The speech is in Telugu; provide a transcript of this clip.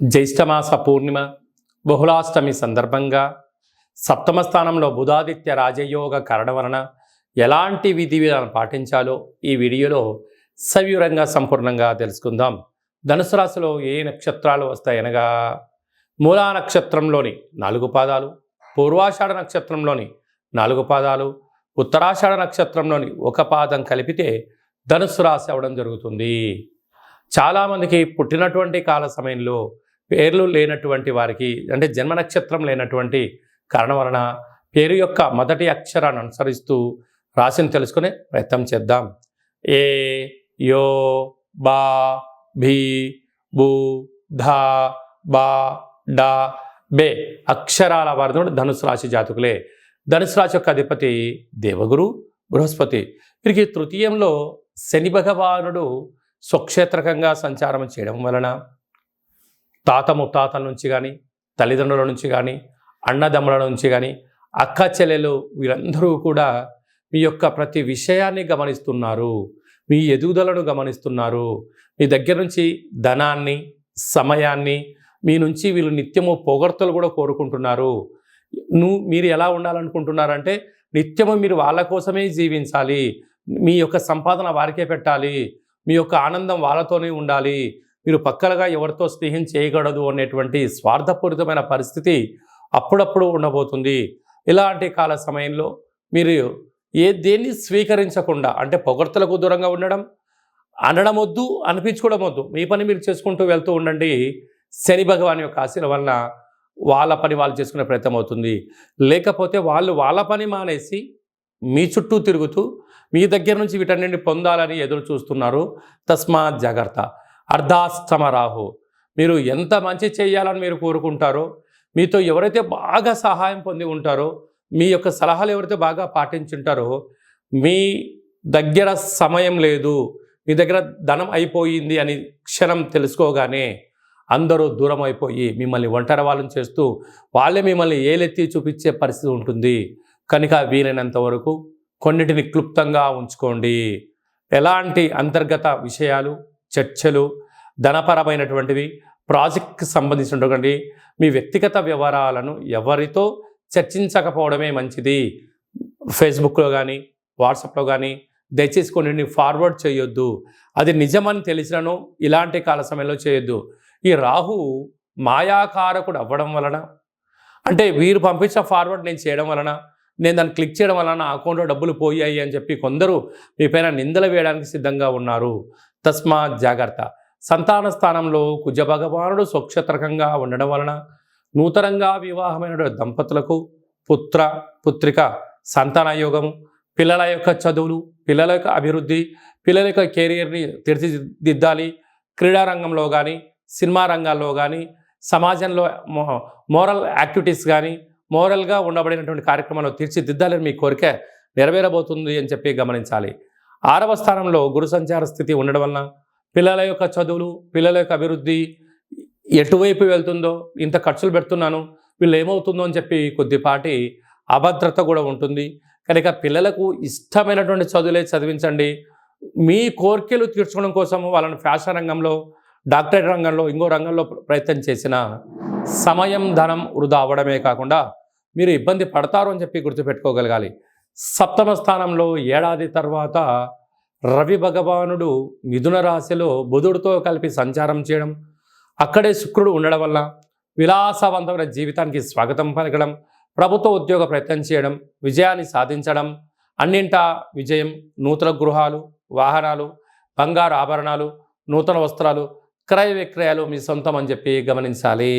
జ్యేష్ఠమాస పూర్ణిమ బహుళాష్టమి సందర్భంగా సప్తమ స్థానంలో బుధాదిత్య రాజయోగ కారణం వలన ఎలాంటి విధి విధానం పాటించాలో ఈ వీడియోలో సవివరంగా సంపూర్ణంగా తెలుసుకుందాం. ధనుసు రాశిలో ఏ నక్షత్రాలు వస్తాయనగా మూలా నక్షత్రంలోని నాలుగు పాదాలు పూర్వాషాఢ నక్షత్రంలోని నాలుగు పాదాలు ఉత్తరాషాఢ నక్షత్రంలోని ఒక పాదం కలిపితే ధనుసు రాశి అవ్వడం జరుగుతుంది. చాలామందికి పుట్టినటువంటి కాల సమయంలో పేర్లు లేనటువంటి వారికి అంటే జన్మ నక్షత్రం లేనటువంటి కారణం వలన పేరు యొక్క మొదటి అక్షరాన్ని అనుసరిస్తూ రాశిని తెలుసుకునే ప్రయత్నం చేద్దాం. ఏ యో బా భీ భూ ధా బా డా బే అక్షరాల వారితో ధనుసు రాశి జాతకులే. ధనుసు రాశి యొక్క అధిపతి దేవగురు బృహస్పతి. వీరికి తృతీయంలో శని భగవానుడు స్వక్షేత్రకంగా సంచారం చేయడం వలన తాత ముత్తాతల నుంచి కానీ తల్లిదండ్రుల నుంచి కానీ అన్నదమ్ముల నుంచి కానీ అక్క చెల్లెలు వీరందరూ కూడా మీ యొక్క ప్రతి విషయాన్ని గమనిస్తున్నారు. మీ ఎదుగుదలను గమనిస్తున్నారు. మీ దగ్గర నుంచి ధనాన్ని సమయాన్ని మీ నుంచి వీళ్ళు నిత్యము పొగడ్తలు కూడా కోరుకుంటున్నారు. నువ్వు మీరు ఎలా ఉండాలనుకుంటున్నారంటే నిత్యము మీరు వాళ్ళ కోసమే జీవించాలి. మీ యొక్క సంపాదన వారికే పెట్టాలి. మీ యొక్క ఆనందం వాళ్ళతోనే ఉండాలి. మీరు పక్కలుగా ఎవరితో స్నేహం చేయకూడదు అనేటువంటి స్వార్థపూరితమైన పరిస్థితి అప్పుడప్పుడు ఉండబోతుంది. ఇలాంటి కాల సమయంలో మీరు ఏ దేన్ని స్వీకరించకుండా అంటే పొగడ్తలకు దూరంగా ఉండడం అనడం వద్దు అనిపించుకోవడం వద్దు మీ పని మీరు చేసుకుంటూ వెళ్తూ ఉండండి. శని భగవాన్ యొక్క ఆశీల వలన వాళ్ళ పని వాళ్ళు చేసుకునే ప్రయత్నం అవుతుంది. లేకపోతే వాళ్ళు వాళ్ళ పని మానేసి మీ చుట్టూ తిరుగుతూ మీ దగ్గర నుంచి వీటన్నింటిని పొందాలని ఎదురు చూస్తున్నారు. తస్మాత్ జాగ్రత్త. అర్ధాస్తమ రాహు మీరు ఎంత మంచి చేయాలని మీరు కోరుకుంటారో మీతో ఎవరైతే బాగా సహాయం పొంది ఉంటారో మీ యొక్క సలహాలు ఎవరైతే బాగా పాటించుంటారో మీ దగ్గర సమయం లేదు మీ దగ్గర ధనం అయిపోయింది అని క్షణం తెలుసుకోగానే అందరూ దూరం అయిపోయి మిమ్మల్ని ఒంటరి వాళ్ళని చేస్తూ వాళ్ళే మిమ్మల్ని ఏలెత్తి చూపించే పరిస్థితి ఉంటుంది. కనుక వీలైనంత వరకు కొన్నిటిని క్లుప్తంగా ఉంచుకోండి. ఎలాంటి అంతర్గత విషయాలు చర్చలు ధనపరమైనటువంటివి ప్రాజెక్ట్కి సంబంధించినటువంటి మీ వ్యక్తిగత వ్యవహారాలను ఎవరితో చర్చించకపోవడమే మంచిది. ఫేస్బుక్లో కానీ వాట్సాప్లో కానీ దయచేసి కొన్ని ఫార్వర్డ్ చేయొద్దు. అది నిజమని తెలిసినను ఇలాంటి కాల సమయంలో చేయొద్దు. ఈ రాహు మాయాకారకుడు అవ్వడం వలన అంటే వీరు పంపించిన ఫార్వర్డ్ నేను చేయడం వలన నేను దాన్ని క్లిక్ చేయడం వలన నా అకౌంట్లో డబ్బులు పోయాయి అని చెప్పి కొందరు మీ పైన నిందలు వేయడానికి సిద్ధంగా ఉన్నారు. తస్మాత్ జాగ్రత్త. సంతాన స్థానంలో కుజ భగవానుడు స్వక్షత్రకంగా ఉండడం వలన నూతనంగా వివాహమైన దంపతులకు పుత్ర పుత్రిక సంతాన యోగము పిల్లల యొక్క చదువులు పిల్లల యొక్క అభివృద్ధి పిల్లల యొక్క కెరియర్ని తీర్చిదిద్దాలి. క్రీడారంగంలో కానీ సినిమా రంగాల్లో కానీ సమాజంలో మోరల్ యాక్టివిటీస్ కానీ మోరల్గా ఉండబడినటువంటి కార్యక్రమాలు తీర్చిదిద్దాలని మీ కోరిక నెరవేరబోతుంది అని చెప్పి గమనించాలి. ఆరవ స్థానంలో గురు సంచార స్థితి ఉండడం వలన పిల్లల యొక్క చదువులు పిల్లల యొక్క అభివృద్ధి ఎటువైపు వెళ్తుందో ఇంత ఖర్చులు పెడుతున్నాను వీళ్ళు ఏమవుతుందో అని చెప్పి కొద్దిపాటి అభద్రత కూడా ఉంటుంది. కనుక పిల్లలకు ఇష్టమైనటువంటి చదువులే చదివించండి. మీ కోరికలు తీర్చుకోవడం కోసం వాళ్ళని ఫ్యాషన్ రంగంలో డాక్టరేట్ రంగంలో ఇంకో రంగంలో ప్రయత్నం చేసిన సమయం ధనం వృధా అవ్వడమే కాకుండా మీరు ఇబ్బంది పడతారు అని చెప్పి గుర్తుపెట్టుకోగలగాలి. సప్తమ స్థానంలో ఏడాది తర్వాత రవి భగవానుడు మిథున రాశిలో బుధుడితో కలిపి సంచారం చేయడం అక్కడే శుక్రుడు ఉండడం వల్ల విలాసవంతమైన జీవితానికి స్వాగతం పలకడం ప్రభుత్వ ఉద్యోగ ప్రయత్నం చేయడం విజయాన్ని సాధించడం అన్నింటా విజయం నూతన గృహాలు వాహనాలు బంగారు ఆభరణాలు నూతన వస్త్రాలు క్రయ విక్రయాలు మీ సొంతం అని చెప్పి గమనించాలి.